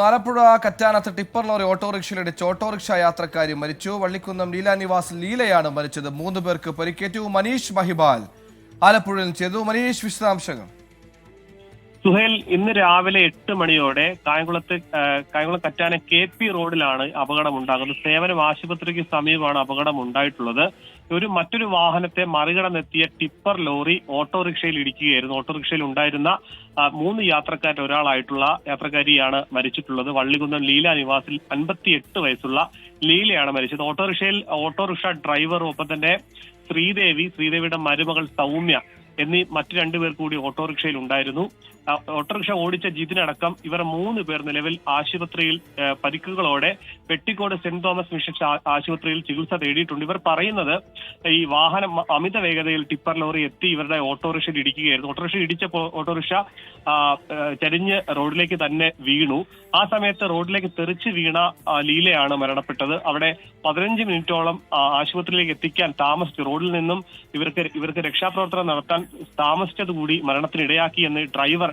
ആലപ്പുഴ കറ്റാനത്ത് tipper lorry ഓട്ടോറിക്ഷയിലിടിച്ച് autorickshaw യാത്രക്കാരി മരിച്ചു. വള്ളിക്കുന്നം ലീല നിവാസ് ലീലയാണ് മരിച്ചത്. മൂന്ന് പേർക്ക് പരിക്കേറ്റു മനീഷ് മഹിബാൽ. ആലപ്പുഴയിൽ ചെയ്തു മനീഷ് വിശദാംശങ്ങൾ. സുഹേൽ ഇന്ന് രാവിലെ എട്ട് മണിയോടെ കായംകുളത്ത് കായംകുളം കറ്റാന കെ പി റോഡിലാണ് അപകടം ഉണ്ടാകുന്നത് സേവനം ആശുപത്രിക്ക് സമീപമാണ് അപകടം ഉണ്ടായിട്ടുള്ളത് ഒരു മറ്റൊരു വാഹനത്തെ മറികടന്നെത്തിയ ടിപ്പർ ലോറി ഓട്ടോറിക്ഷയിൽ ഇടിക്കുകയായിരുന്നു. ഓട്ടോറിക്ഷയിൽ ഉണ്ടായിരുന്ന മൂന്ന് യാത്രക്കാരിൽ ഒരാളായിട്ടുള്ള യാത്രക്കാരിയാണ് മരിച്ചിട്ടുള്ളത്. വള്ളികുന്നം ലീല നിവാസിൽ അൻപത്തിയെട്ട് വയസ്സുള്ള ലീലയാണ് മരിച്ചത്. ഓട്ടോറിക്ഷയിൽ ഓട്ടോറിക്ഷ ഡ്രൈവർ ഒപ്പം തന്നെ ശ്രീദേവി ശ്രീദേവിയുടെ മരുമകൾ സൗമ്യ എന്നീ മറ്റു രണ്ടുപേർ കൂടി ഓട്ടോറിക്ഷയിൽ ഉണ്ടായിരുന്നു. ഓട്ടോറിക്ഷ ഓടിച്ച ജിതിനടക്കം ഇവർ മൂന്ന് പേർ നിലവിൽ ആശുപത്രിയിൽ പരിക്കുകളോടെ പെട്ടിക്കോട് സെന്റ് തോമസ് മിഷൻ ആശുപത്രിയിൽ ചികിത്സ തേടിയിട്ടുണ്ട്. ഇവർ പറയുന്നത് ഈ വാഹനം അമിത വേഗതയിൽ ടിപ്പർ ലോറി എത്തി ഇവരുടെ ഓട്ടോറിക്ഷയിൽ ഇടിക്കുകയായിരുന്നു. ഓട്ടോറിക്ഷ ഇടിച്ചപ്പോൾ ഓട്ടോറിക്ഷ ചരിഞ്ഞ് റോഡിലേക്ക് തന്നെ വീണു. ആ സമയത്ത് റോഡിലേക്ക് തെറിച്ച് വീണ ലീലയാണ് മരണപ്പെട്ടത്. അവിടെ പതിനഞ്ച് മിനിറ്റോളം ആശുപത്രിയിലേക്ക് എത്തിക്കാൻ താമസിച്ചു. റോഡിൽ നിന്നും ഇവർക്ക് ഇവർക്ക് രക്ഷാപ്രവർത്തനം നടത്താൻ താമസിച്ചത് കൂടി മരണത്തിനിടയാക്കി എന്ന് ഡ്രൈവർ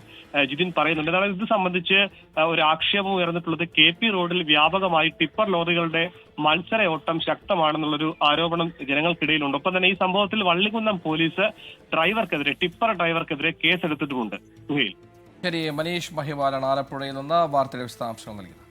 ജിതിൻ പറയുന്നുണ്ട്. എന്നാൽ ഇത് സംബന്ധിച്ച് ഒരു ആക്ഷേപം ഉയർന്നിട്ടുള്ളത് കെ പി റോഡിൽ വ്യാപകമായി ടിപ്പർ ലോറികളുടെ മത്സര ഓട്ടം ശക്തമാണെന്നുള്ളൊരു ആരോപണം ജനങ്ങൾക്കിടയിലുണ്ട്. ഒപ്പം തന്നെ ഈ സംഭവത്തിൽ വള്ളികുന്നം പോലീസ് ഡ്രൈവർക്കെതിരെ ടിപ്പർ ഡ്രൈവർക്കെതിരെ കേസെടുത്തിട്ടുമുണ്ട്. ശരി മനീഷ് മഹിവാലാണ് ആലപ്പുഴയിൽ നിന്ന് വാർത്തയുടെ വിശദാംശങ്ങൾ നൽകിയത്.